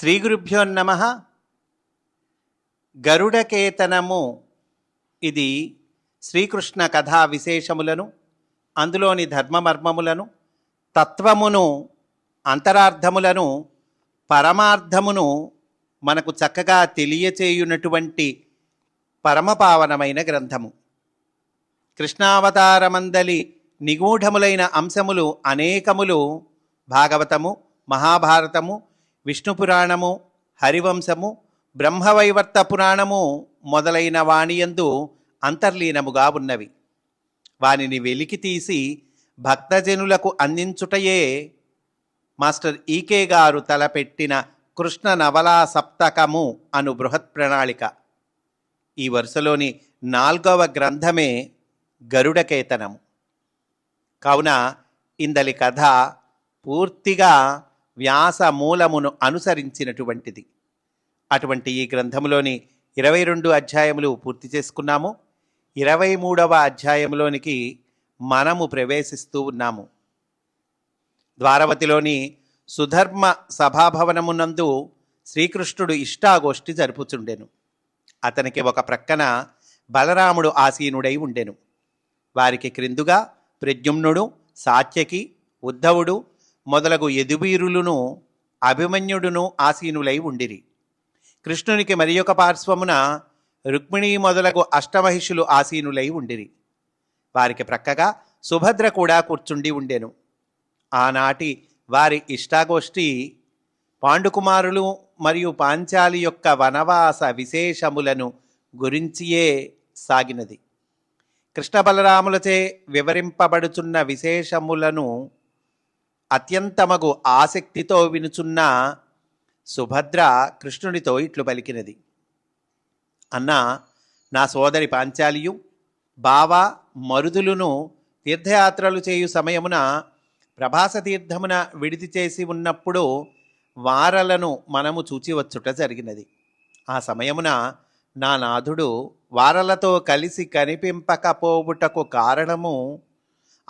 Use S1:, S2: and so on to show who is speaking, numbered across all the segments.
S1: శ్రీగురుభ్యో నమ. గరుడకేతనము ఇది శ్రీకృష్ణ కథా విశేషములను అందులోని ధర్మమర్మములను తత్వమును అంతరార్థములను పరమార్థమును మనకు చక్కగా తెలియచేయునటువంటి పరమపావనమైన గ్రంథము. కృష్ణావతారమందలి నిగూఢములైన అంశములు అనేకములు భాగవతము మహాభారతము విష్ణు పురాణము హరివంశము బ్రహ్మవైవర్త పురాణము మొదలైన వాణియందు అంతర్లీనముగా ఉన్నవి. వానిని వెలికి తీసి భక్తజనులకు అందించుటయే మాస్టర్ ఈకే గారు తలపెట్టిన కృష్ణ నవలా సప్తకము అను బృహత్ ప్రణాళిక. ఈ వరుసలోని నాల్గవ గ్రంథమే గరుడకేతనము. కావున ఇందలి కథ పూర్తిగా వ్యాస మూలమును అనుసరించినటువంటిది. అటువంటి ఈ గ్రంథములోని ఇరవై రెండు అధ్యాయములు పూర్తి చేసుకున్నాము. ఇరవై మూడవ అధ్యాయంలోనికి మనము ప్రవేశిస్తూ ఉన్నాము. ద్వారవతిలోని సుధర్మ సభాభవనమునందు శ్రీకృష్ణుడు ఇష్టాగోష్ఠి జరుపుచుండెను. అతనికి ఒక ప్రక్కన బలరాముడు ఆసీనుడై ఉండెను. వారికి క్రిందుగా ప్రద్యుమ్నుడు సాత్యకి ఉద్ధవుడు మొదలగు యదువీరులును అభిమన్యుడును ఆసీనులై ఉండిరి. కృష్ణునికి మరి ఒక పార్శ్వమున రుక్మిణి మొదలగు అష్టమహిషులు ఆసీనులై ఉండిరి. వారికి ప్రక్కగా సుభద్ర కూడా కూర్చుండి ఉండెను. ఆనాటి వారి ఇష్టాగోష్ఠి పాండుకుమారులు మరియు పాంచాలి యొక్క వనవాస విశేషములను గురించియే సాగినది. కృష్ణ బలరాములచే వివరింపబడుచున్న విశేషములను అత్యంతమగు ఆసక్తితో వినుచున్న సుభద్ర కృష్ణునితో ఇట్లు పలికినది. అన్న నా సోదరి పాంచాలియు బావ మరుదులును తీర్థయాత్రలు చేయు సమయమున ప్రభాస తీర్థమున విడిది చేసి ఉన్నప్పుడు వారలను మనము చూచివచ్చుట జరిగినది. ఆ సమయమున నా నాథుడు వారలతో కలిసి కనిపింపకపోవుటకు కారణము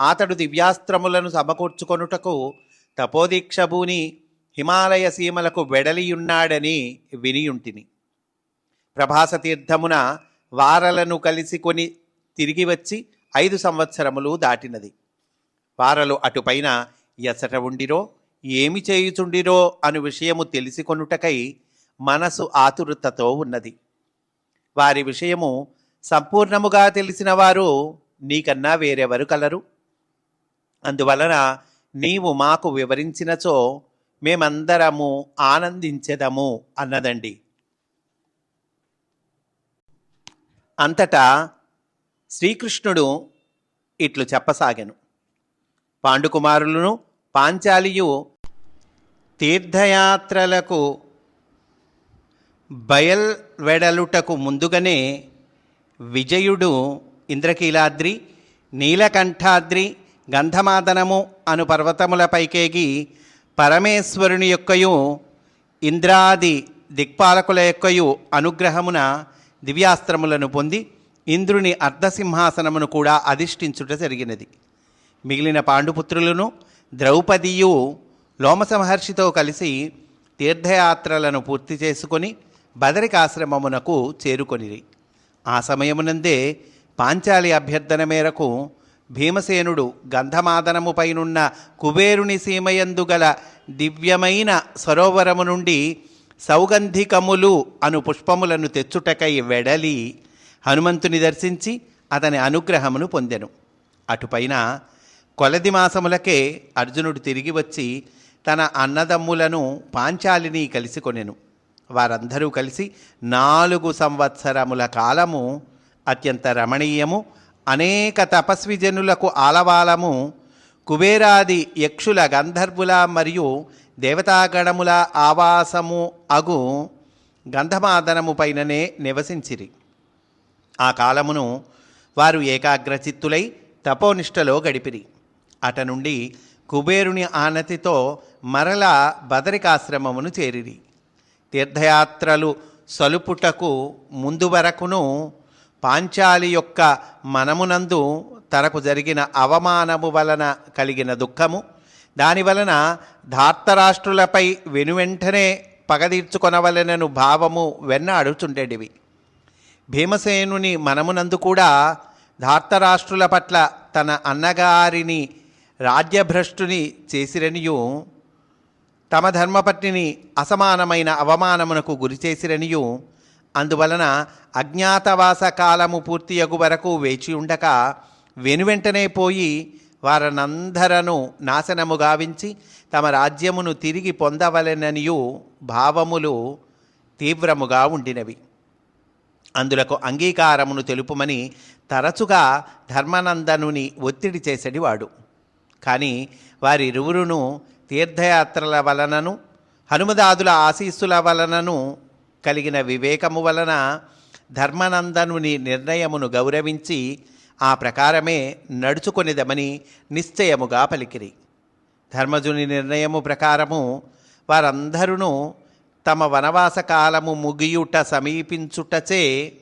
S1: అతడు దివ్యాస్త్రములను సమకూర్చుకొనుటకు తపోదీక్షభూని హిమాలయ సీమలకు వెడలియున్నాడని వినియుంటిని. ప్రభాస తీర్థమున వారలను కలిసి కొని తిరిగి వచ్చి ఐదు సంవత్సరములు దాటినది. వారలు అటుపైన ఎసట ఉండిరో ఏమి చేయుచుండిరో అను విషయము తెలిసికొనుటకై మనసు ఆతురతతో ఉన్నది. వారి విషయము సంపూర్ణముగా తెలిసిన వారు నీకన్నా వేరెవరు కలరు? అందువలన నీవు మాకు వివరించినచో మేమందరము ఆనందించెదము అన్నదండి. అంతటా శ్రీకృష్ణుడు ఇట్లు చెప్పసాగెను. పాండుకుమారులను పాంచాలియు తీర్థయాత్రలకు బయల్వెడలుటకు ముందుగానే విజయుడు ఇంద్రకీలాద్రి నీలకంఠాద్రి గంధమాదనము అను పర్వతములపైకేగి పరమేశ్వరుని యొక్కయు ఇంద్రాది దిక్పాలకుల యొక్కయు అనుగ్రహమున దివ్యాస్త్రములను పొంది ఇంద్రుని అర్ధసింహాసనమును కూడా అధిష్ఠించుట జరిగినది. మిగిలిన పాండుపుత్రులను ద్రౌపదియు లోమస మహర్షితో కలిసి తీర్థయాత్రలను పూర్తి చేసుకొని బదరికాశ్రమమునకు చేరుకొనిరి. ఆ సమయమునందే పాంచాలి అభ్యర్థన మేరకు భీమసేనుడు గంధమాదనముపైనున్న కుబేరుని సీమయందు గల దివ్యమైన సరోవరము నుండి సౌగంధికములు అను పుష్పములను తెచ్చుటకై వెడలి హనుమంతుని దర్శించి అతని అనుగ్రహమును పొందెను. అటుపైన కొలది మాసములకే అర్జునుడు తిరిగి వచ్చి తన అన్నదమ్ములను పాంచాలిని కలిసి కొనెను. వారందరూ కలిసి నాలుగు సంవత్సరముల కాలము అత్యంత రమణీయము అనేక తపస్వి జనులకు ఆలవాలము కుబేరాది యక్షుల గంధర్వుల మరియు దేవతాగణముల ఆవాసము అగు గంధమాదనము పైననే నివసించిరి. ఆ కాలమును వారు ఏకాగ్రచిత్తులై తపోనిష్టలో గడిపిరి. అట నుండి కుబేరుని ఆనతితో మరల బదరికాశ్రమమును చేరిరి. తీర్థయాత్రలు సలుపుటకు ముందు వరకును పాంచాలి యొక్క మనమునందు తనకు జరిగిన అవమానము వలన కలిగిన దుఃఖము దాని వలన ధార్తరాష్ట్రులపై వెనువెంటనే పగదీర్చుకొనవలెనను భావము వెన్నాడుచుండేటివి భీమసేనుని మనమునందు కూడా ధార్తరాష్ట్రుల పట్ల తన అన్నగారిని రాజ్యభ్రష్టుని చేసిరనియు తమ ధర్మపత్నిని అసమానమైన అవమానమునకు గురిచేసిరనియు అందువలన అజ్ఞాతవాస కాలము పూర్తియగు వరకు వేచి ఉండక వెనువెంటనే పోయి వారనందరను నాశనము గావించి తమ రాజ్యమును తిరిగి పొందవలెననియు భావములు తీవ్రముగా ఉండినవి. అందులకు అంగీకారమును తెలుపుమని తరచుగా ధర్మనందనుని ఒత్తిడి చేసేటివాడు కానీ వారిరువురును తీర్థయాత్రల వలనను హనుమదాదుల ఆశీస్సుల వలనను కలిగిన వివేకము వలన ధర్మనందనుని నిర్ణయమును గౌరవించి ఆ ప్రకారమే నడుచుకొనిదమని నిశ్చయముగా పలికిరి. ధర్మజుని నిర్ణయము ప్రకారము వారందరూ తమ వనవాస కాలము ముగియుట సమీపించుటచే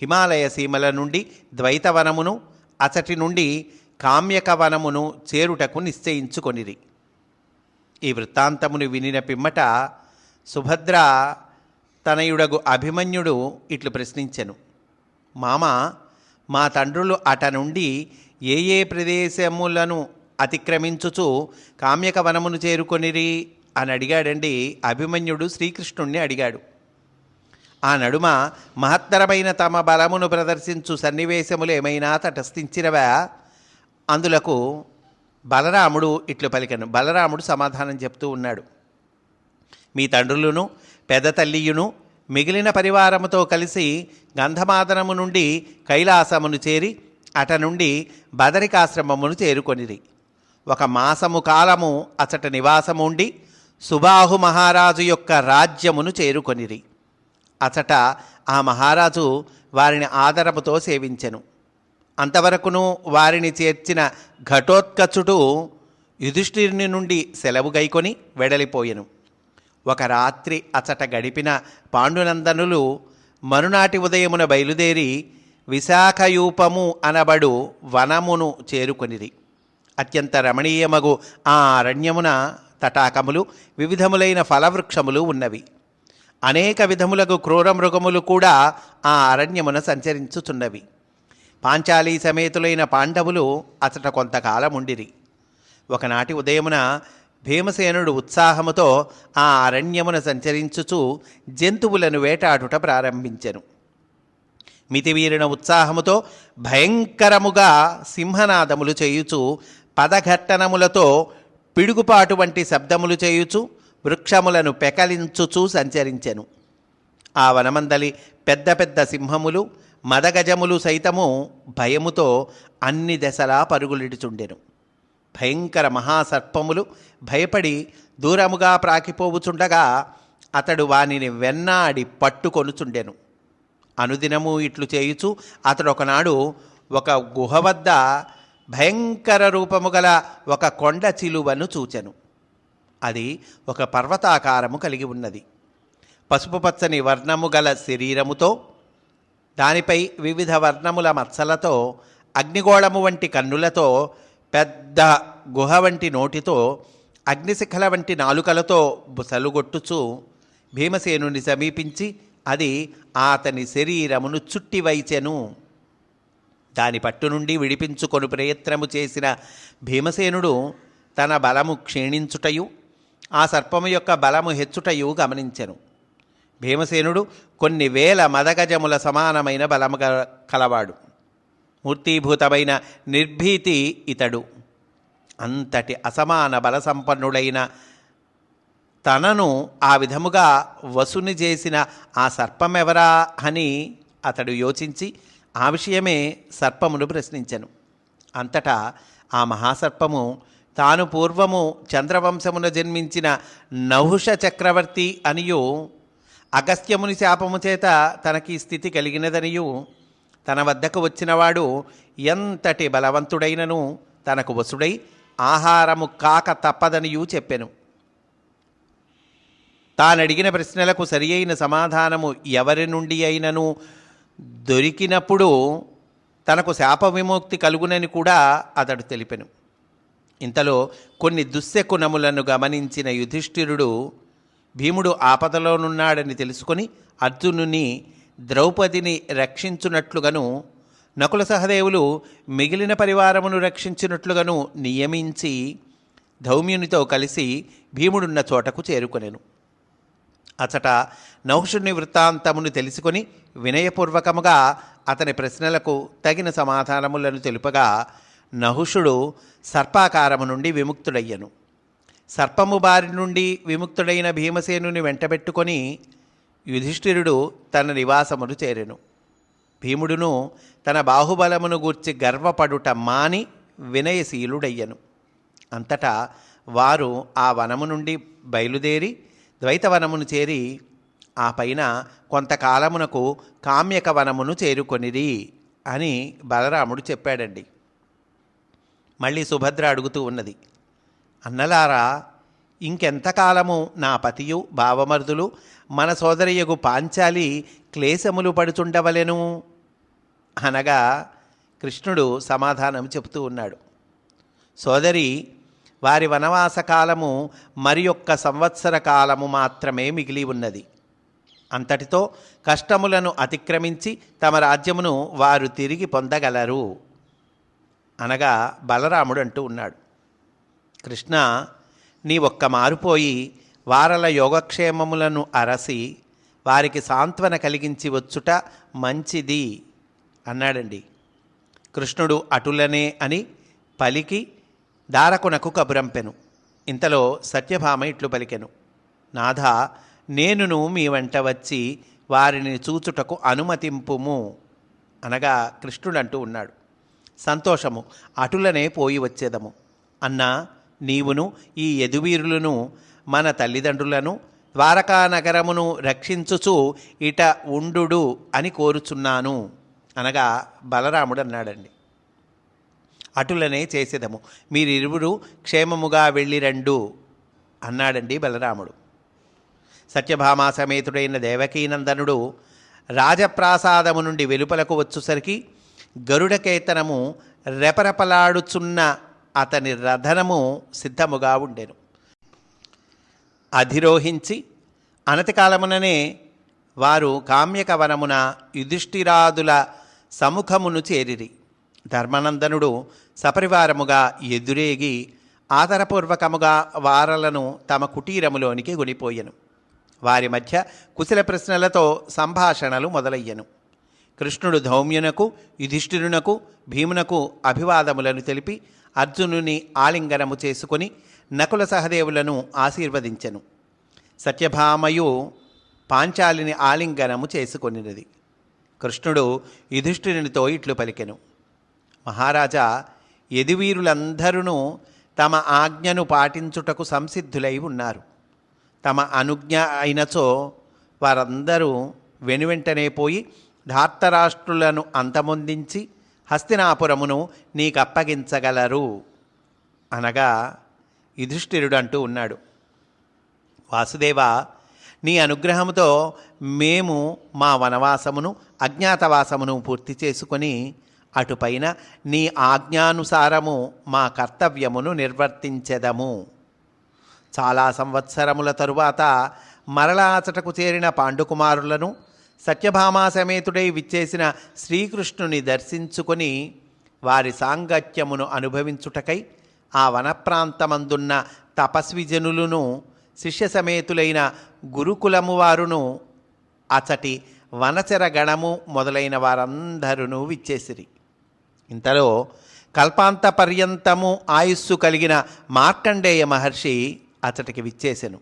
S1: హిమాలయ సీమల నుండి ద్వైతవనమును అచటి నుండి కామ్యక వనమును చేరుటకు నిశ్చయించుకొనిరి. ఈ వృత్తాంతమును వినిన పిమ్మట సుభద్ర తనయుడగు అభిమన్యుడు ఇట్లు ప్రశ్నించెను. మామ మా తండ్రులు అట నుండి ఏ ఏ ప్రదేశములను అతిక్రమించుచు కామ్యక వనమును చేరుకొనిరి? అని అడిగాడండి అభిమన్యుడు శ్రీకృష్ణుణ్ణి అడిగాడు. ఆ నడుమ మహత్తరమైన తమ బలమును ప్రదర్శించు సన్నివేశములు ఏమైనా తటస్థించినవా? అందులకు బలరాముడు ఇట్లు పలికను. బలరాముడు సమాధానం చెప్తూ ఉన్నాడు. మీ తండ్రులను పెద్ద తల్లియును మిగిలిన పరివారముతో కలిసి గంధమాదనము నుండి కైలాసమును చేరి అట నుండి బదరికాశ్రమమును చేరుకొనిరి. ఒక మాసము కాలము అచట నివాసముండి సుబాహు మహారాజు యొక్క రాజ్యమును చేరుకొనిరి. అచట ఆ మహారాజు వారిని ఆదరముతో సేవించెను. అంతవరకును వారిని చేర్చిన ఘటోత్కచుడు యుధిష్ఠిరుని నుండి సెలవు గైకొని వెడలిపోయెను. ఒక రాత్రి అచట గడిపిన పాండునందనులు మరునాటి ఉదయమున బయలుదేరి విశాఖయూపము అనబడు వనమును చేరుకొనిరి. అత్యంత రమణీయమగు ఆ అరణ్యమున తటాకములు వివిధములైన ఫలవృక్షములు ఉన్నవి. అనేక విధములకు క్రూర మృగములు కూడా ఆ అరణ్యమున సంచరించుచున్నవి. పాంచాలీ సమేతులైన పాండవులు అచట కొంతకాలం ఉండిరి ఒకనాటి ఉదయమున భీమసేనుడు ఉత్సాహముతో ఆ అరణ్యమున సంచరించుచు జంతువులను వేటాడుట ప్రారంభించెను. మితిమీరిన ఉత్సాహముతో భయంకరముగా సింహనాదములు చేయుచు పదఘట్టనములతో పిడుగుపాటు వంటి శబ్దములు చేయుచు వృక్షములను పెకలించుచూ సంచరించెను. ఆ వనమందలి పెద్ద పెద్ద సింహములు మదగజములు సైతము భయముతో అన్ని దశలా పరుగులిడుచుండెను. భయంకర మహాసర్పములు భయపడి దూరముగా ప్రాకిపోవుచుండగా అతడు వానిని వెన్నాడి పట్టుకొనుచుండెను. అనుదినము ఇట్లు చేయుచు అతడు ఒకనాడు ఒక గుహ వద్ద భయంకర రూపము గల ఒక కొండ చిలువను చూచెను. అది ఒక పర్వతాకారము కలిగి ఉన్నది. పసుపు పచ్చని వర్ణము గల శరీరముతో దానిపై వివిధ వర్ణముల మచ్చలతో అగ్నిగోళము వంటి కన్నులతో పెద్ద గుహ వంటి నోటితో అగ్నిశిఖల వంటి నాలుకలతో సలుగొట్టుచు భీమసేనుని సమీపించి అది అతని శరీరమును చుట్టివైచెను. దాని పట్టు నుండి విడిపించుకొని ప్రయత్నము చేసిన భీమసేనుడు తన బలము క్షీణించుటయు ఆ సర్పము యొక్క బలము హెచ్చుటయు గమనించెను. భీమసేనుడు కొన్ని వేల మదగజముల సమానమైన బలము కలవాడు. మూర్తీభూతమైన నిర్భీతి ఇతడు. అంతటి అసమాన బల సంపన్నుడైన తనను ఆ విధముగా వసుని చేసిన ఆ సర్పమెవరా అని అతడు యోచించి ఆ విషయమే సర్పమును ప్రశ్నించెను. అంతటా ఆ మహాసర్పము తాను పూర్వము చంద్రవంశమున జన్మించిన నహుష చక్రవర్తి అనియు అగస్త్యముని శాపము చేత తనకి స్థితి కలిగినదనియు తన వద్దకు వచ్చినవాడు ఎంతటి బలవంతుడైనను తనకు వసుడై ఆహారము కాక తప్పదనియూ చెప్పెను. తానడిగిన ప్రశ్నలకు సరి అయిన సమాధానము ఎవరి నుండి అయినను దొరికినప్పుడు తనకు శాప విముక్తి కలుగునని కూడా అతడు తెలిపెను. ఇంతలో కొన్ని దుశ్శకునములను గమనించిన యుధిష్ఠిరుడు భీముడు ఆపదలోనున్నాడని తెలుసుకొని అర్జునుని ద్రౌపదిని రక్షించునట్లుగాను నకుల సహదేవులు మిగిలిన పరివారమును రక్షించినట్లుగాను నియమించి ధౌమ్యునితో కలిసి భీముడున్న చోటకు చేరుకొనెను. అచట నహుషుని వృత్తాంతమును తెలుసుకొని వినయపూర్వకముగా అతని ప్రశ్నలకు తగిన సమాధానములను తెలుపగా నహుషుడు సర్పాకారము నుండి విముక్తుడయ్యను. సర్పము బారి నుండి విముక్తుడైన భీమసేనుని వెంటబెట్టుకొని యుధిష్ఠిరుడు తన నివాసమును చేరెను. భీముడును తన బాహుబలమును గూర్చి గర్వపడుట మాని వినయశీలుడయ్యను. అంతటా వారు ఆ వనము నుండి బయలుదేరి ద్వైతవనమును చేరి ఆ పైన కొంతకాలమునకు కామ్యక వనమును చేరుకొనిరి అని బలరాముడు చెప్పాడండి. మళ్ళీ సుభద్ర అడుగుతూ ఉన్నది అన్నలారా ఇంకెంతకాలము నా పతియు భావమర్దులు? మన సోదరయ్యకు పాంచాలి క్లేశములు పడుచుండవలెను? అనగా కృష్ణుడు సమాధానం చెబుతూ ఉన్నాడు. సోదరి వారి వనవాస కాలము మరి ఒక్క సంవత్సర కాలము మాత్రమే మిగిలి ఉన్నది. అంతటితో కష్టములను అతిక్రమించి తమ రాజ్యమును వారు తిరిగి పొందగలరు. అనగా బలరాముడు అంటూ ఉన్నాడు. కృష్ణ నీ ఒక్క మారుపోయి వారల యోగక్షేమములను అరసి వారికి సాంత్వన కలిగించి వచ్చుట మంచిది అన్నాడండి. కృష్ణుడు అటులనే అని పలికి దారకునకు కబురంపెను ఇంతలో సత్యభామ ఇట్లు పలికెను. నాథ నేనును మీ వెంట వచ్చి వారిని చూచుటకు అనుమతింపుము అనగా కృష్ణుడు అంటూ ఉన్నాడు. సంతోషము అటులనే పోయి వచ్చేదము. అన్నా నీవును ఈ యదువీరులను మన తల్లిదండ్రులను ద్వారకా నగరమును రక్షించుచు ఇట ఉండు అని కోరుచున్నాను. అనగా బలరాముడు అన్నాడండి. అటులనే చేసేదము. మీరిరువురు క్షేమముగా వెళ్ళిరండు అన్నాడండి బలరాముడు. సత్యభామా సమేతుడైన దేవకీనందనుడు రాజప్రాసాదము నుండి వెలుపలకు వచ్చుసరికి గరుడకేతనము రెపరెపలాడుచున్న అతని రథనము సిద్ధముగా ఉండెను. అధిరోహించి అనతికాలముననే వారు కామ్యకవనమున యుధిష్ఠిరాదుల సముఖమును చేరిరి. ధర్మనందనుడు సపరివారముగా ఎదురేగి ఆదరపూర్వకముగా వారలను తమ కుటీరములోనికి గునిపోయెను వారి మధ్య కుశల ప్రశ్నలతో సంభాషణలు మొదలయ్యను. కృష్ణుడు ధౌమ్యునకు యుధిష్ఠిరునకు భీమునకు అభివాదములను తెలిపి అర్జునుని ఆలింగనము చేసుకుని నకుల సహదేవులను ఆశీర్వదించెను. సత్యభామయు పాంచాలిని ఆలింగనము చేసుకొనినది. కృష్ణుడు యుధిష్ఠిరునితో ఇట్లు పలికెను. మహారాజా యదివీరులందరూ తమ ఆజ్ఞను పాటించుటకు సంసిద్ధులై ఉన్నారు. తమ అనుజ్ఞ అయినచో వారందరూ వెనువెంటనే పోయి ధార్తరాష్ట్రులను అంతమొందించి హస్తినాపురమును నీకప్పగించగలరు. అనగా యుధిష్ఠిరుడు అంటూ ఉన్నాడు. వాసుదేవ నీ అనుగ్రహముతో మేము మా వనవాసమును అజ్ఞాతవాసమును పూర్తి చేసుకొని అటుపైన నీ ఆజ్ఞానుసారము మా కర్తవ్యమును నిర్వర్తించెదము. చాలా సంవత్సరముల తరువాత మరలా అచటకు చేరిన పాండుకుమారులను సత్యభామా సమేతుడై విచ్చేసిన శ్రీకృష్ణుని దర్శించుకొని వారి సాంగత్యమును అనుభవించుటకై ఆ వనప్రాంతమందున్న తపస్విజనులను శిష్య సమేతులైన గురుకులము వారును అచటి వనచర గణము మొదలైన వారందరూ విచ్చేసిరి. ఇంతలో కల్పాంత పర్యంతము ఆయుస్సు కలిగిన మార్కండేయ మహర్షి అతడికి విచ్చేసెను.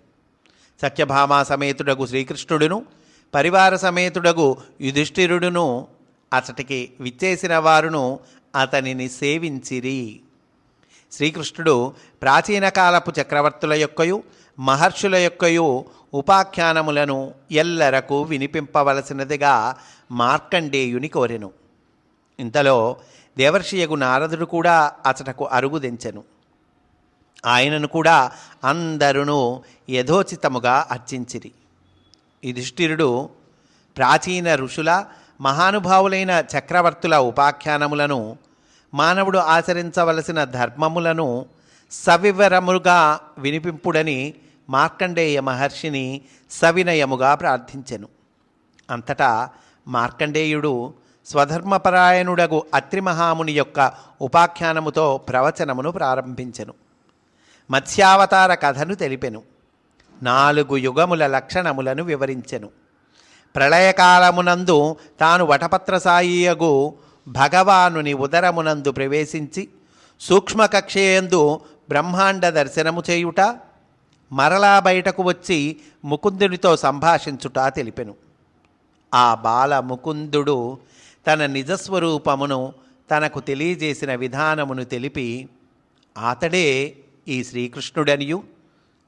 S1: సత్యభామా సమేతుడగు శ్రీకృష్ణుడును పరివార సమేతుడగు యుధిష్ఠిరుడును అతటికి విచ్చేసిన వారును అతనిని సేవించిరి. శ్రీకృష్ణుడు ప్రాచీన కాలపు చక్రవర్తుల యొక్కయు మహర్షుల యొక్కయు ఉపాఖ్యానములను ఎల్లరకు వినిపింపవలసినదిగా మార్కండేయుని కోరెను. ఇంతలో దేవర్షియగు నారదుడు కూడా అతటకు అరుగుదెంచెను ఆయనను కూడా అందరును యథోచితముగా అర్చించిరి. యుధిష్ఠిరుడు ప్రాచీన ఋషుల మహానుభావులైన చక్రవర్తుల ఉపాఖ్యానములను మానవుడు ఆచరించవలసిన ధర్మములను సవివరముగా వినిపింపుడని మార్కండేయ మహర్షిని సవినయముగా ప్రార్థించెను. అంతటా మార్కండేయుడు స్వధర్మపరాయణుడగు అత్రిమహాముని యొక్క ఉపాఖ్యానముతో ప్రవచనమును ప్రారంభించెను. మత్స్యావతార కథను తెలిపెను. నాలుగు యుగముల లక్షణములను వివరించెను. ప్రళయకాలమునందు తాను వటపత్రసాయియగు భగవానుని ఉదరమునందు ప్రవేశించి సూక్ష్మకక్షయందు బ్రహ్మాండ దర్శనము చేయుట మరలా బయటకు వచ్చి ముకుందునితో సంభాషించుట తెలిపెను. ఆ బాల ముకుందుడు తన నిజస్వరూపమును తనకు తెలియజేసిన విధానమును తెలిపి అతడే ఈ శ్రీకృష్ణుడనియు.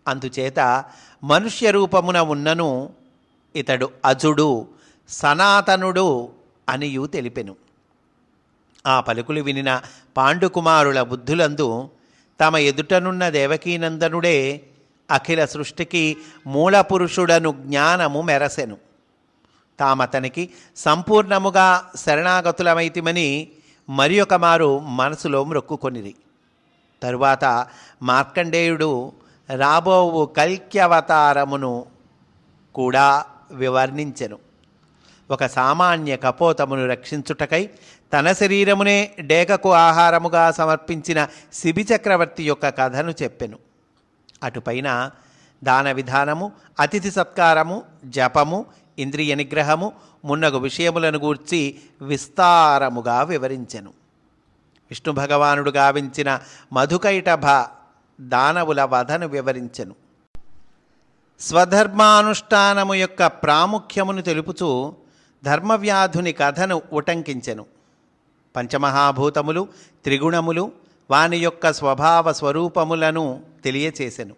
S1: అందుచేత మనుష్య రూపమున ఉన్నను ఇతడు అజుడు సనాతనుడు అనియు తెలిపెను. ఆ పలుకులు వినిన పాండుకుమారుల బుద్ధులందు తమ ఎదుటనున్న దేవకీనందనుడే అఖిల సృష్టికి మూలపురుషుడను జ్ఞానము మెరసెను. తామతనికి సంపూర్ణముగా శరణాగతులమైతిమని మరి ఒక మారు మనసులో మ్రొక్కుకొనిది తరువాత మార్కండేయుడు రాబోవు కల్క్యవతారమును కూడా వివర్ణించెను. ఒక సామాన్య కపోతమును రక్షించుటకై తన శరీరమునే డేగకు ఆహారముగా సమర్పించిన శిబి చక్రవర్తి యొక్క కథను చెప్పెను. అటుపైన దాన విధానము అతిథి సత్కారము జపము ఇంద్రియ నిగ్రహము మున్నగు విషయములను గూర్చి విస్తారముగా వివరించెను. విష్ణు భగవానుడు గావించిన మధుకైటభ దానవుల వధను వివరించెను. స్వధర్మానుష్ఠానము యొక్క ప్రాముఖ్యమును తెలుపుచూ ధర్మవ్యాధుని కథను ఉటంకించెను. పంచమహాభూతములు త్రిగుణములు వాని యొక్క స్వభావ స్వరూపములను తెలియచేసెను.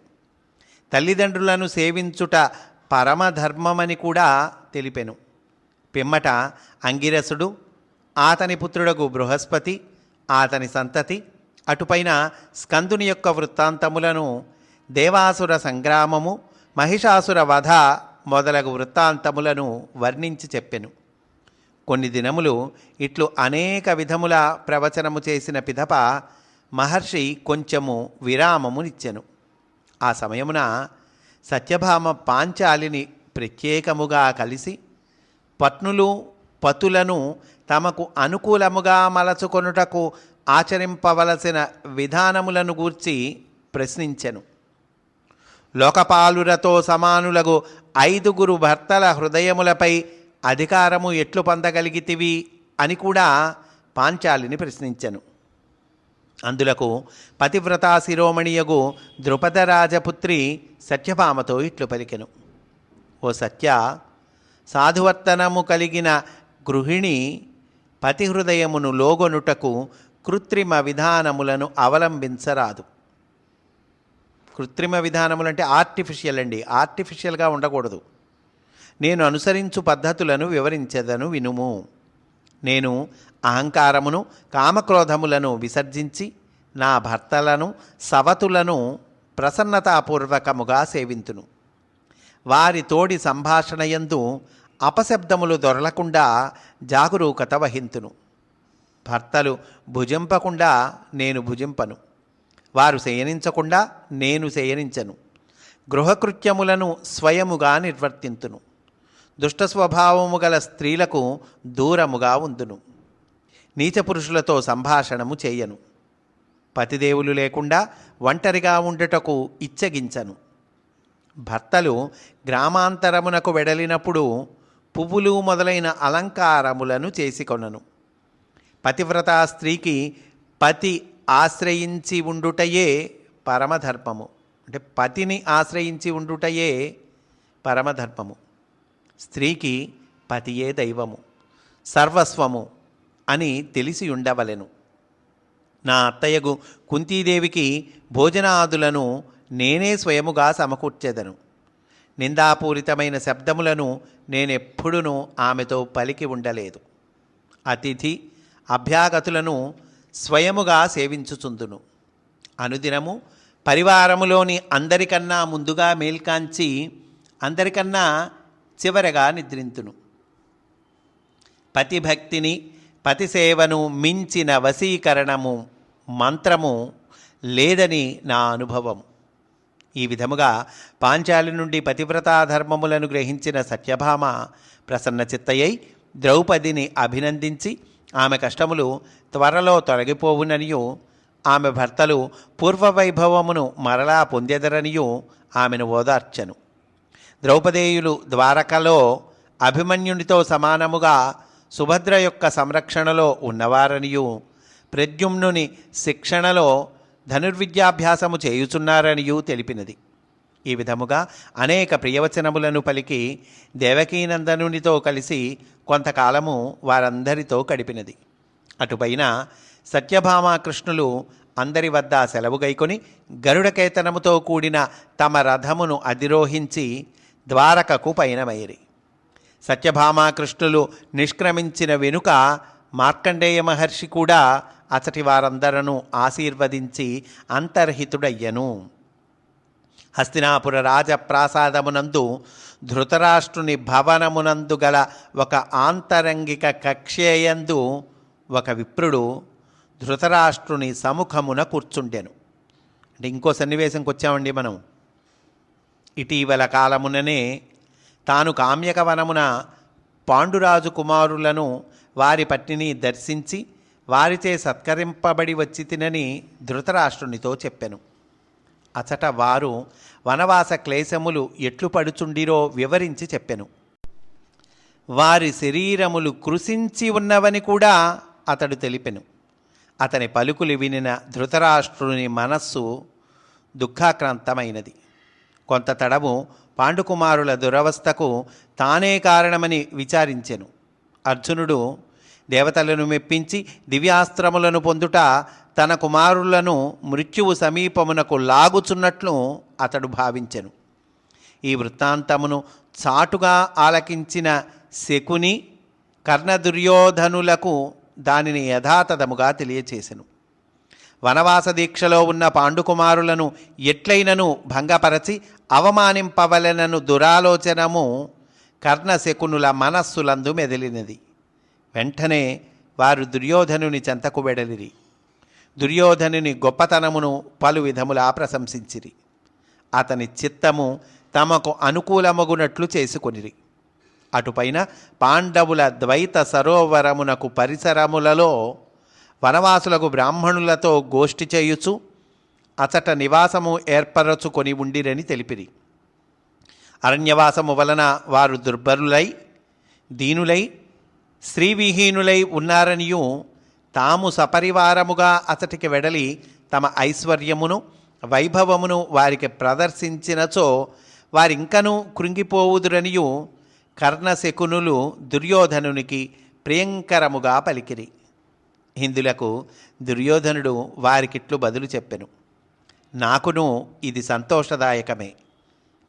S1: తల్లిదండ్రులను సేవించుట పరమధర్మమని కూడా తెలిపెను. పిమ్మట అంగిరసుడు ఆతని పుత్రుడగు బృహస్పతి ఆతని సంతతి అటుపైన స్కందుని యొక్క వృత్తాంతములను దేవాసుర సంగ్రామము మహిషాసుర వధ మొదలగు వృత్తాంతములను వర్ణించి చెప్పెను. కొన్ని దినములు ఇట్లు అనేక విధముల ప్రవచనము చేసిన పిదప మహర్షి కొంచెము విరామమునిచ్చెను. ఆ సమయమున సత్యభామ పాంచాలిని ప్రత్యేకముగా కలిసి పత్నులు పతులను తమకు అనుకూలముగా మలచుకొనుటకు ఆచరింపవలసిన విధానములను గూర్చి ప్రశ్నించెను. లోకపాలురతో సమానులగు ఐదుగురు భర్తల హృదయములపై అధికారము ఎట్లు పొందగలిగితివి అని కూడా పాంచాలిని ప్రశ్నించెను. అందులకు పతివ్రతా శిరోమణియగు ద్రుపదరాజపుత్రి సత్యభామతో ఇట్లు పలికెను. ఓ సత్య సాధువర్తనము కలిగిన గృహిణి పతి హృదయమును లోగొనుటకు కృత్రిమ విధానములను అవలంబించరాదు. కృత్రిమ విధానములు అంటే ఆర్టిఫిషియల్ అండి. ఆర్టిఫిషియల్గా ఉండకూడదు. నేను అనుసరించు పద్ధతులను వివరించెదను వినుము. నేను అహంకారమును కామక్రోధములను విసర్జించి నా భర్తలను సవతులను ప్రసన్నతాపూర్వకముగా సేవింతును. వారి తోడి సంభాషణయందు అపశబ్దములు దొరలకుండా జాగరూకత వహింతును. భర్తలు భుజింపకుండా నేను భుజింపను. వారు శయనించకుండా నేను శయనించను. గృహకృత్యములను స్వయముగా నిర్వర్తింతును. దుష్ట స్వభావము గల స్త్రీలకు దూరముగా ఉందును. నీచ పురుషులతో సంభాషణము చేయను. పతిదేవులు లేకుండా ఒంటరిగా ఉండుటకు ఇచ్చగించను. భర్తలు గ్రామాంతరమునకు వెడలినప్పుడు పువ్వులు మొదలైన అలంకారములను చేసుకొనను. పతివ్రత స్త్రీకి పతి ఆశ్రయించి ఉండుటయే పరమధర్మము. అంటే పతిని ఆశ్రయించి ఉండుటయే పరమధర్మము. స్త్రీకి పతియే దైవము. సర్వస్వము అని తెలిసి ఉండవలెను నా అత్తయ్యకు కుంతీదేవికి భోజనాదులను నేనే స్వయముగా సమకూర్చెదను. నిందాపూరితమైన శబ్దములను నేనెప్పుడునూ ఆమెతో పలికి ఉండలేదు. అతిథి అభ్యాగతులను స్వయముగా సేవించుచుందును. అనుదినము పరివారములోని అందరికన్నా ముందుగా మేల్కాంచి అందరికన్నా చివరగా నిద్రింతును. పతిభక్తిని పతిసేవను మించిన వశీకరణము మంత్రము లేదని నా అనుభవం ఈ విధముగా పాంచాలి నుండి పతివ్రతాధర్మములను గ్రహించిన సత్యభామ ప్రసన్న చిత్తయ్యై ద్రౌపదిని అభినందించి ఆమె కష్టములు త్వరలో తొలగిపోవుననియు ఆమె భర్తలు పూర్వవైభవమును మరలా పొందెదరనియు ఆమెను ఓదార్చను. ద్రౌపదేయులు ద్వారకలో అభిమన్యునితో సమానముగా సుభద్ర యొక్క సంరక్షణలో ఉన్నవారనియు ప్రద్యుమ్నుని శిక్షణలో ధనుర్విద్యాభ్యాసము చేయుచున్నారనియూ తెలిపినది. ఈ విధముగా అనేక ప్రియవచనములను పలికి దేవకీనందనునితో కలిసి కొంతకాలము వారందరితో గడిపినది. అటుపైన సత్యభామ కృష్ణులు అందరి వద్ద సెలవు గైకొని గరుడకేతనముతో కూడిన తమ రథమును అధిరోహించి ద్వారకకు పయనమైరి సత్యభామాకృష్ణులు నిష్క్రమించిన వెనుక మార్కండేయ మహర్షి కూడా అచటి వారందరను ఆశీర్వదించి అంతర్హితుడయ్యను. హస్తినాపుర రాజప్రాసాదమునందు ధృతరాష్ట్రుని భవనమునందు గల ఒక ఆంతరంగిక కక్షేయందు ఒక విప్రుడు ధృతరాష్ట్రుని సముఖమున కూర్చుండెను. అంటే ఇంకో సన్నివేశంకి వచ్చామండి మనం. ఇటీవల కాలముననే తాను కామ్యక వనమున పాండురాజు కుమారులను వారి పట్టిని దర్శించి వారిచే సత్కరింపబడి వచ్చి తినని ధృతరాష్ట్రునితో చెప్పాను. అచట వారు వనవాస క్లేశములు ఎట్లు పడుచుండిరో వివరించి చెప్పెను. వారి శరీరములు కృషించి ఉన్నవని కూడా అతడు తెలిపెను. అతని పలుకులు వినిన ధృతరాష్ట్రుని మనస్సు దుఃఖాక్రాంతమైనది. కొంత తడము పాండుకుమారుల దురవస్థకు తానే కారణమని విచారించెను. అర్జునుడు దేవతలను మెప్పించి దివ్యాస్త్రములను పొందుట తన కుమారులను మృత్యువు సమీపమునకు లాగుచున్నట్లు అతడు భావించెను. ఈ వృత్తాంతమును చాటుగా ఆలకించిన శకుని కర్ణదుర్యోధనులకు దానిని యథాతథముగా తెలియచేసెను. వనవాస దీక్షలో ఉన్న పాండుకుమారులను ఎట్లైనను భంగపరచి అవమానింపవలెనను దురాలోచనము కర్ణశకునుల మనస్సులందు మెదిలినది. వెంటనే వారు దుర్యోధనుని చెంతకు వెడలిరి. దుర్యోధనుని గొప్పతనమును పలు విధములా ప్రశంసించిరి అతని చిత్తము తమకు అనుకూలమగునట్లు చేసుకొనిరి. అటుపైన పాండవుల ద్వైత సరోవరమునకు పరిసరములలో వనవాసులకు బ్రాహ్మణులతో గోష్ఠి చేయుచు అచట నివాసము ఏర్పరచుకొని ఉండిరని తెలిపిరి. అరణ్యవాసము వలన వారు దుర్బరులై దీనులై స్త్రీవిహీనులై ఉన్నారనియూ తాము సపరివారముగా అతటికి వెడలి తమ ఐశ్వర్యమును వైభవమును వారికి ప్రదర్శించినచో వారింకనూ కృంగిపోవుదురనియు కర్ణశకునులు దుర్యోధనునికి ప్రియంకరముగా పలికిరి. హిందులకు దుర్యోధనుడు వారికిట్లు బదులు చెప్పెను. నాకును ఇది సంతోషదాయకమే.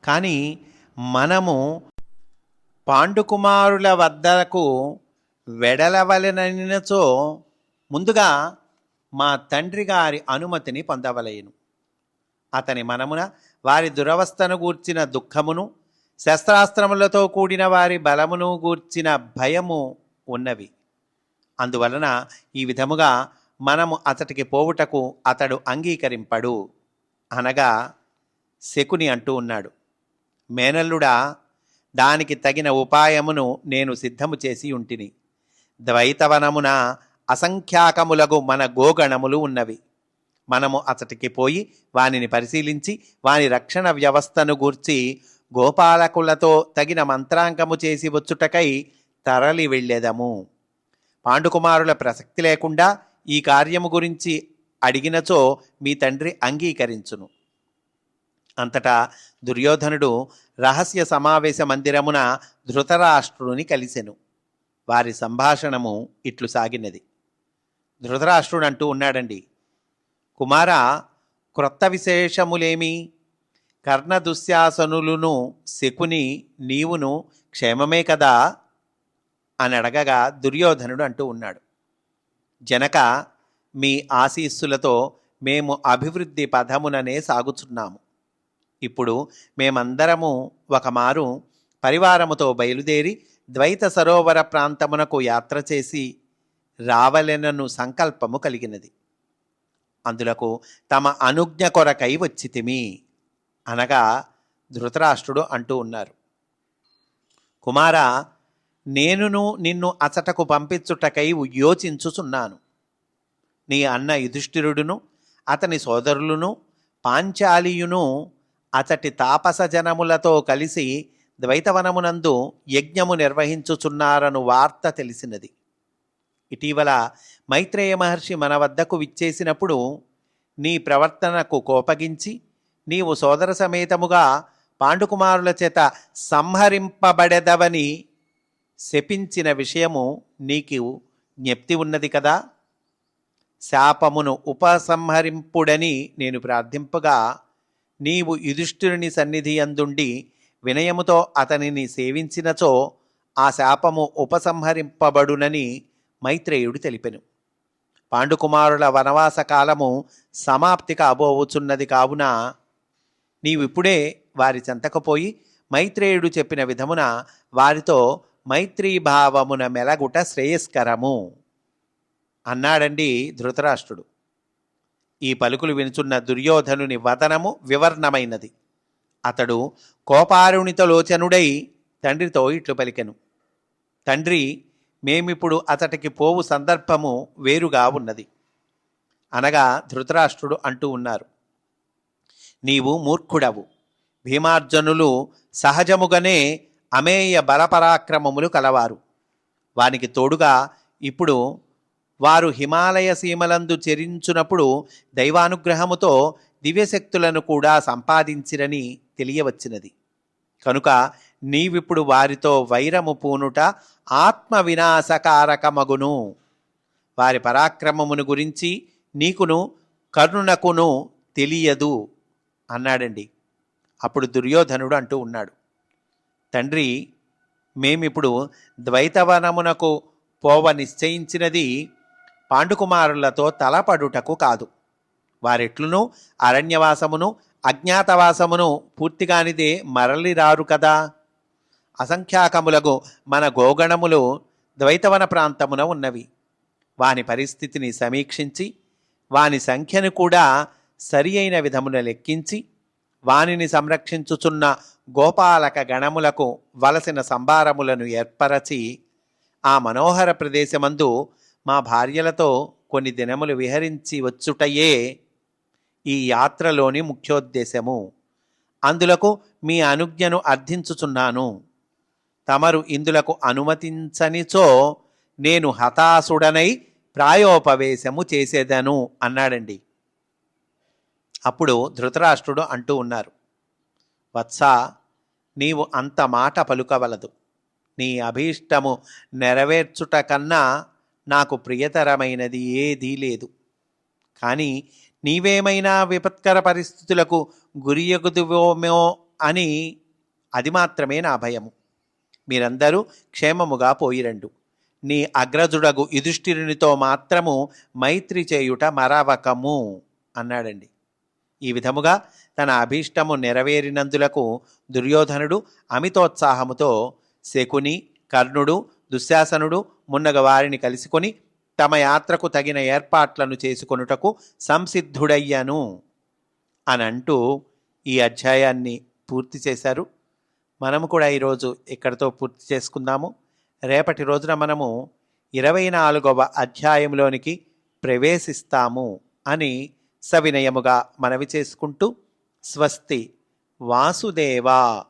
S1: కానీ మనము పాండుకుమారుల వద్దకు వెడలవలననినచో ముందుగా మా తండ్రి గారి అనుమతిని పొందవలేను. అతని మనమున వారి దురవస్థను గూర్చిన దుఃఖమును శస్త్రాస్త్రములతో కూడిన వారి బలమును గూర్చిన భయము ఉన్నవి. అందువలన ఈ విధముగా మనము అతటికి పోవుటకు అతడు అంగీకరింపడు అనగా శకుని అంటూ ఉన్నాడు. మేనల్లుడా దానికి తగిన ఉపాయమును నేను సిద్ధము చేసి ఉంటిని. ద్వైతవనమున అసంఖ్యాకములగు మన గోగణములు ఉన్నవి. మనము అతటికి పోయి వానిని పరిశీలించి వాని రక్షణ వ్యవస్థను గూర్చి గోపాలకులతో తగిన మంత్రాంకము చేసి వచ్చుటకై తరలి వెళ్ళెదము. పాండుకుమారుల ప్రసక్తి లేకుండా ఈ కార్యము గురించి అడిగినచో మీ తండ్రి అంగీకరించును. అంతటా దుర్యోధనుడు రహస్య సమావేశ మందిరమున ధృతరాష్ట్రుని కలిసెను. వారి సంభాషణము ఇట్లు సాగినది. ధృతరాష్ట్రుడు అంటూ ఉన్నాడండి. కుమార క్రొత్త విశేషములేమి? కర్ణ దుశ్యాసనులును శకుని నీవును క్షేమమే కదా? అని అడగగా దుర్యోధనుడు అంటూ ఉన్నాడు. జనక మీ ఆశీస్సులతో మేము అభివృద్ధి పథముననే సాగుచున్నాము. ఇప్పుడు మేమందరము ఒకమారు పరివారముతో బయలుదేరి ద్వైత సరోవర ప్రాంతమునకు యాత్ర చేసి రావలెనను సంకల్పము కలిగినది. అందులకు తమ అనుజ్ఞ కొరకై వచ్చితిమి అనగా ధృతరాష్ట్రుడు అంటూ ఉన్నారు. కుమార నేనును నిన్ను అచటకు పంపించుటకై యోచించుచున్నాను. నీ అన్న యుధిష్ఠిరుడును అతని సోదరులను పాంచాలియును అతటి తాపస జనములతో కలిసి ద్వైతవనమునందు యజ్ఞము నిర్వహించుచున్నారను వార్త తెలిసినది. ఇటీవల మైత్రేయ మహర్షి మన వద్దకు విచ్చేసినప్పుడు నీ ప్రవర్తనకు కోపగించి నీవు సోదర సమేతముగా పాండుకుమారుల చేత సంహరింపబడెదవని శపించిన విషయము నీకు జ్ఞప్తి ఉన్నది కదా? శాపమును ఉపసంహరింపుడని నేను ప్రార్థింపగా నీవు యుధిష్ఠిరుని సన్నిధి అందుండి వినయముతో అతనిని సేవించినచో ఆ శాపము ఉపసంహరింపబడునని మైత్రేయుడు తెలిపెను. పాండుకుమారుల వనవాస కాలము సమాప్తి కాబోవుచున్నది కావున నీవిప్పుడే వారి చెంతకపోయి మైత్రేయుడు చెప్పిన విధమున వారితో మైత్రీభావమున మెలగుట శ్రేయస్కరము అన్నాడండి ధృతరాష్ట్రుడు. ఈ పలుకులు వినుచున్న దుర్యోధనుని వదనము వివర్ణమైనది. అతడు కోపారుణితలోచనుడై తండ్రితో ఇట్లు పలికెను. తండ్రి మేమిప్పుడు అతటికి పోవు సందర్భము వేరుగా ఉన్నది. అనగా ధృతరాష్ట్రుడు అంటూ ఉన్నారు. నీవు మూర్ఖుడవు. భీమార్జనులు సహజముగానే అమేయ బలపరాక్రమములు కలవారు. వానికి తోడుగా ఇప్పుడు వారు హిమాలయ సీమలందు చెరించునప్పుడు దైవానుగ్రహముతో దివ్యశక్తులను కూడా సంపాదించిరని తెలియవచ్చినది. కనుక నీవిప్పుడు వారితో వైరము పూనుట ఆత్మ వినాశకారకమగును వారి పరాక్రమమును గురించి నీకును కర్ణునకును తెలియదు అన్నాడండి. అప్పుడు దుర్యోధనుడు అంటూ ఉన్నాడు. తండ్రి మేమిప్పుడు ద్వైతవనమునకు పోవ నిశ్చయించినది పాండుకుమారులతో తలపడుటకు కాదు. వారెట్లునూ అరణ్యవాసమును అజ్ఞాతవాసమును పూర్తిగానిదే మరలిరారు కదా? అసంఖ్యాకములకు మన గోగణములు ద్వైతవన ప్రాంతమున ఉన్నవి. వాని పరిస్థితిని సమీక్షించి వాని సంఖ్యను కూడా సరి అయిన విధమున లెక్కించి వానిని సంరక్షించుచున్న గోపాలక గణములకు వలసిన సంభారములను ఏర్పరచి ఆ మనోహర ప్రదేశమందు మా భార్యలతో కొన్ని దినములు విహరించి వచ్చుటయే ఈ యాత్రలోని ముఖ్యోద్దేశము. అందులకు మీ అనుజ్ఞను అర్థించుచున్నాను. తమరు ఇందులకు అనుమతించనిచో నేను హతాసుడనై ప్రాయోపవేశము చేసేదను అన్నాడండి. అప్పుడు ధృతరాష్ట్రుడు అంటూ ఉన్నారు వత్స నీవు అంత మాట పలుకవలదు. నీ అభీష్టము నెరవేర్చుట కన్నా నాకు ప్రియతరమైనది ఏదీ లేదు. కానీ నీవేమైనా విపత్కర పరిస్థితులకు గురియగుదువోమో అని అది మాత్రమే నా భయము. మీరందరూ క్షేమముగా పోయిరండు. నీ అగ్రజుడగు యుధిష్ఠిరునితో మాత్రము మైత్రి చేయుట మరవకము అన్నాడండి. ఈ విధముగా తన అభీష్టము నెరవేరినందులకు దుర్యోధనుడు అమితోత్సాహముతో శకుని కర్ణుడు దుశ్శాసనుడు మున్నగ వారిని కలుసుకొని తమ యాత్రకు తగిన ఏర్పాట్లను చేసుకొనుటకు సంసిద్ధుడయ్యాను అని అంటూ ఈ అధ్యాయాన్ని పూర్తి చేశారు. మనము కూడా ఈరోజు ఇక్కడితో పూర్తి చేసుకుందాము. రేపటి రోజున మనము ఇరవై నాలుగవ అధ్యాయంలోనికి ప్రవేశిస్తాము అని సవినయముగా మనవి చేసుకుంటూ స్వస్తి వాసుదేవా.